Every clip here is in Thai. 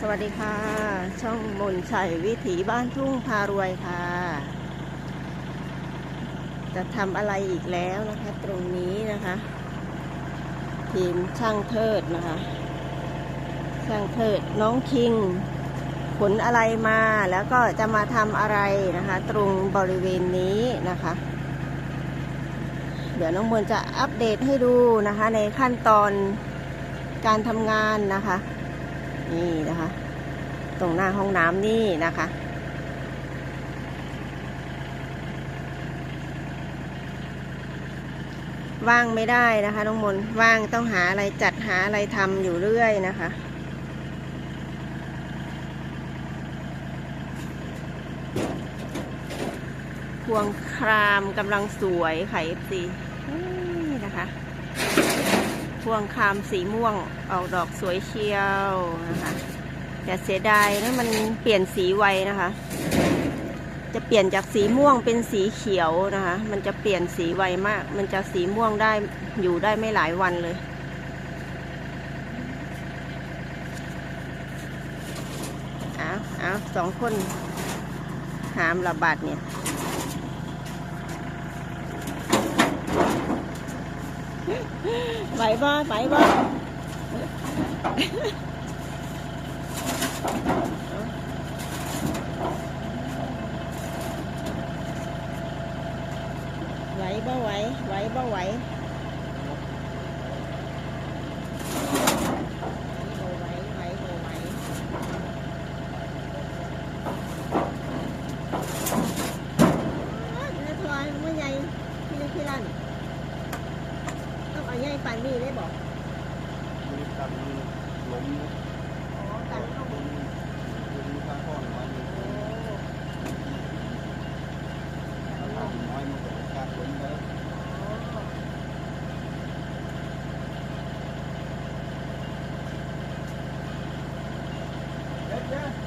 สวัสดีค่ะ ช่องมนชัยวิถีบ้านทุ่งพารวยค่ะ จะทำอะไรอีกแล้วนะคะ ตรงนี้นะคะ ทีมช่างเทิดนะคะ ช่างเทิดน้องคิงขนอะไรมาแล้วก็จะมาทำอะไรนะคะ ตรงบริเวณนี้นะคะ เดี๋ยวน้องมนจะอัปเดตให้ดูนะคะ ในขั้นตอนการทำงานนะคะ นี่นะคะ ตรงหน้าห้องน้ำนี่นะคะ ว่างไม่ได้นะคะน้องมนว่างต้องหาอะไรจัดหาอะไรทำอยู่เรื่อยนะคะพวงครามกำลังสวยค่ะ FC พวงคามสีม่วงออกดอกสวยเชียวนะคะอย่าเสียดายนะมันเปลี่ยนสีไวนะคะ จะเปลี่ยนจากสีม่วงเป็นสีเขียวนะคะ มันจะเปลี่ยนสีไวมาก มันจะสีม่วงได้อยู่ได้ไม่หลายวันเลยเอาเอาสองคนหามระบาดเนี่ย ไหวบ่ไหวบ่ไหวบ่ไหวไหวบ่ไหวบ่ไหวไหวบ่ไหวอ้าวเดี๋ยวทอยมันใหญ่พี่นี่พี่ลั่น ต้องเอาใหญ่ ปานนี้ได้บอกมีกันล้มอ๋อกันเข้าล้มล้มข้างก้อนไว้มีโอ้ถ้าทำน้อยมันก็การล้มแล้วระ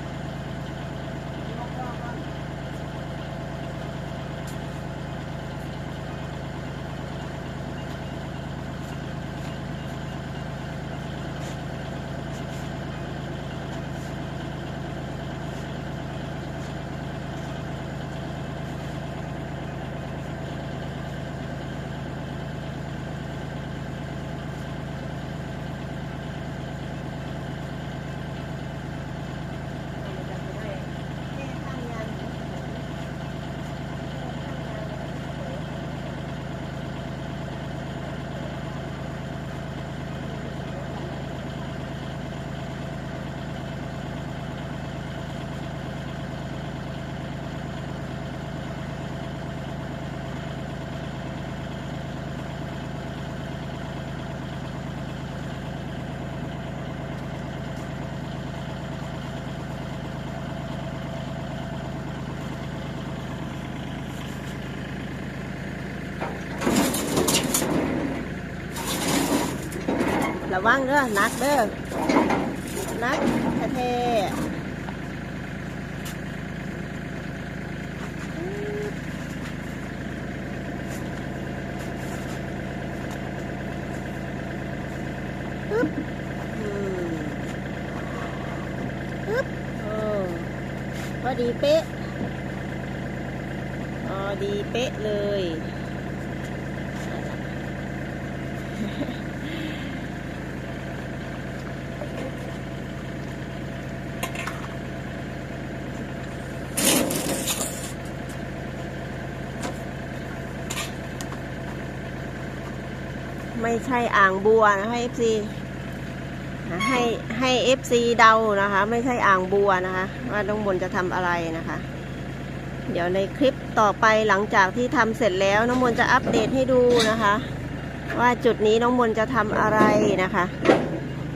วังเด้อนักเด้อนักแท้ๆปึ๊บปึ๊บโอ้พอดีเป๊ะพอดีเป๊ะเลย ไม่ใช่อ่างบัวนะคะ FC ให้ให้ FC เดานะคะ ไม่ใช่อ่างบัวนะคะ ว่าน้องมนจะทำอะไรนะคะ เดี๋ยวในคลิปต่อไปหลังจากที่ทำเสร็จแล้วน้องมนจะอัปเดตให้ดูนะคะ ว่าจุดนี้น้องมนจะทำอะไรนะคะ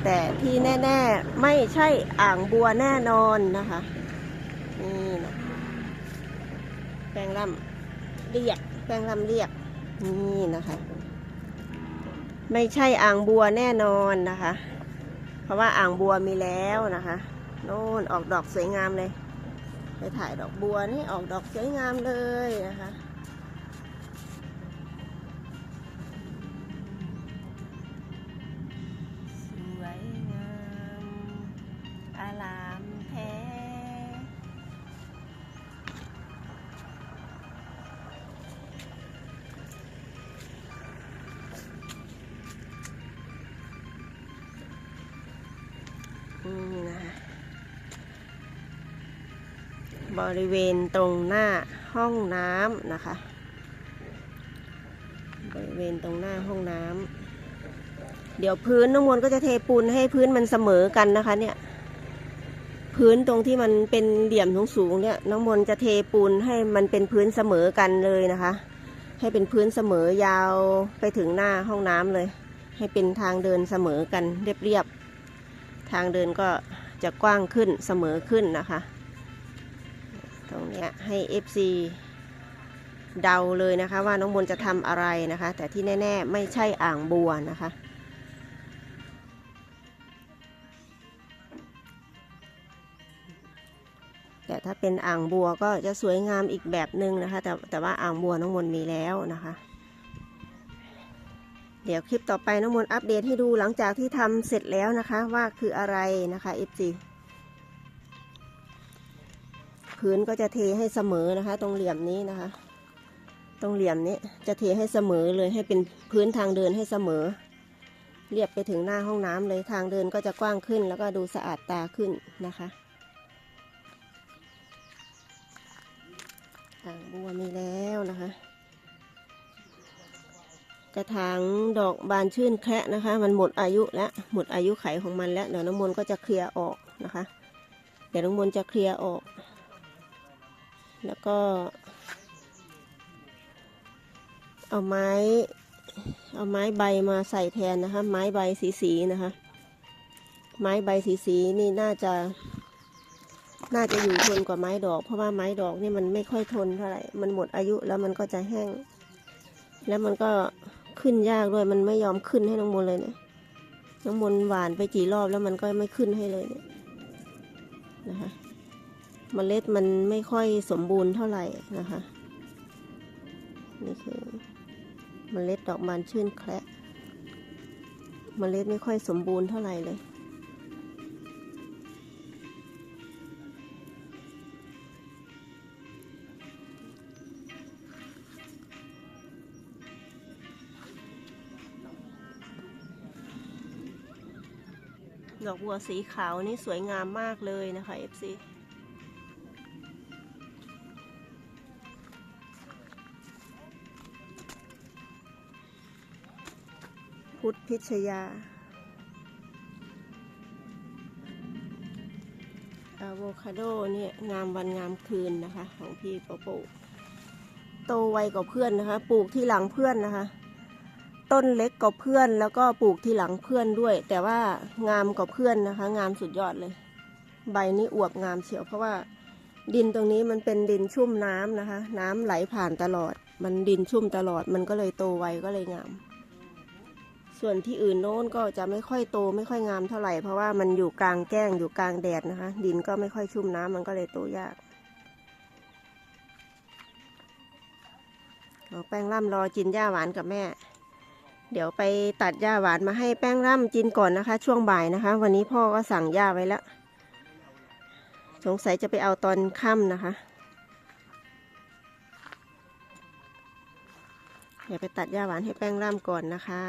แต่ที่แน่ ๆ ไม่ใช่อ่างบัวแน่นอนนะคะนี่นะแปลงลำเรียกแปลงลำเรียกนี่นะคะ ไม่ใช่อ่างบัวแน่นอนนะคะ เพราะว่าอ่างบัวมีแล้วนะคะโน่นออกดอกสวยงามเลย ไปถ่ายดอกบัวนี่ออกดอกสวยงามเลยนะคะ บริเวณตรงหน้าห้องน้ำนะคะ บริเวณตรงหน้าห้องน้ำเดี๋ยวพื้นน้องมนต์ก็จะเทปูนให้พื้นมันเสมอกันนะคะเนี่ยพื้นตรงที่มันเป็นเหลี่ยมสูงๆเนี่ยน้องมนต์จะเทปูนให้มันเป็นพื้นเสมอกันเลยนะคะ ให้เป็นพื้นเสมอยาวไปถึงหน้าห้องน้ำเลย ให้เป็นทางเดินเสมอกันเรียบๆทางเดินก็จะกว้างขึ้นเสมอขึ้นนะคะ ตรงเนี้ยให้ FC เดาเลยนะคะ ว่าน้องมนจะทำอะไรนะคะ แต่ที่แน่ ๆ ไม่ใช่อ่างบัวนะคะแต่ถ้าเป็นอ่างบัวก็จะสวยงามอีกแบบหนึ่งนะคะ แต่แต่ว่าอ่างบัวน้องมนมีแล้วนะคะ เดี๋ยวคลิปต่อไปน้องมนอัปเดตให้ดูหลังจากที่ทำเสร็จแล้วนะคะว่าคืออะไรนะคะ FG พื้นก็จะเทให้เสมอนะคะ ตรงเหลี่ยมนี้นะคะ ตรงเหลี่ยมนี้จะเทให้เสมอเลยให้เป็นพื้นทางเดินให้เสมอ เรียบไปถึงหน้าห้องน้ำเลยทางเดินก็จะกว้างขึ้น แล้วก็ดูสะอาดตาขึ้นนะคะอ่างบัวมีแล้วนะคะ กระถางดอกบานชื่นแคระนะคะ มันหมดอายุแล้ว หมดอายุไขของมันแล้วเดี๋ยวน้ำมนต์ก็จะเคลียร์ออกนะคะ เดี๋ยวน้ำมนต์จะเคลียร์ออก แล้วก็ เอาไม้ เอาไม้ใบมาใส่แทนนะคะ ไม้ใบสีสีนะคะ ไม้ใบสีสีนี่น่าจะ น่าจะอยู่ทนกว่าไม้ดอก เพราะว่าไม้ดอกนี่มันไม่ค่อยทนเท่าไหร่ มันหมดอายุแล้วมันก็จะแห้ง แล้วมันก็ขึ้นยากด้วย มันไม่ยอมขึ้นให้น้องมนเลยเนี่ยน้องมนหวานไปกี่รอบแล้วมันก็ไม่ขึ้นให้เลยเนี่ยนะคะ เมล็ดมันไม่ค่อยสมบูรณ์เท่าไหร่นะคะ นี่คือเมล็ดดอกบานชื่นแคระเมล็ดไม่ค่อยสมบูรณ์เท่าไหร่เลยดอกบัวสีขาวนี่สวยงามมากเลยนะคะ FC พิชยา อะโวคาโดเนี่ย งามวันงามคืนนะคะ ของพี่ปอปลูก โตไวกว่าเพื่อนนะคะ ปลูกที่หลังเพื่อนนะคะ ต้นเล็กกว่าเพื่อนแล้วก็ปลูกที่หลังเพื่อนด้วย แต่ว่างามกว่าเพื่อนนะคะ งามสุดยอดเลย ใบนี้อวบงามเชียวเพราะว่าดินตรงนี้มันเป็นดินชุ่มน้ำนะคะ น้ำไหลผ่านตลอด มันดินชุ่มตลอดมันก็เลยโตไวก็เลยงาม ส่วนที่อื่นโน้นก็จะไม่ค่อยโตไม่ค่อยงามเท่าไหร่เพราะว่ามันอยู่กลางแจ้งอยู่กลางแดดนะคะ ดินก็ไม่ค่อยชุ่มน้ำมันก็เลยโตยากเอาแป้งร่ำรอกินหญ้าหวานกับแม่ เดี๋ยวไปตัดหญ้าหวานมาให้แป้งร่ำกินก่อนนะคะ ช่วงบ่ายนะคะ วันนี้พ่อก็สั่งหญ้าไว้แล้ว สงสัยจะไปเอาตอนค่ำนะคะ เดี๋ยวไปตัดหญ้าหวานให้แป้งร่ำก่อนนะคะ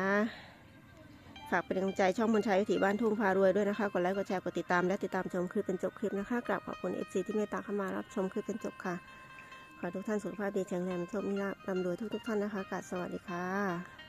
ฝากเป็นกำลังใจช่องบนชัยวิถีบ้านทุ่งพารวยด้วยนะคะ กดไลค์ กดแชร์ กดติดตาม และติดตามชมคลิปเป็นจบคลิปนะคะ กราบขอบคุณ FC ที่เมตตาเข้ามารับชมคลิปเป็นจบค่ะ ขอทุกท่านสุขภาพดีแข็งแรงโชคมีลาภร่ำรวยทุกๆท่านนะคะกราบสวัสดีค่ะ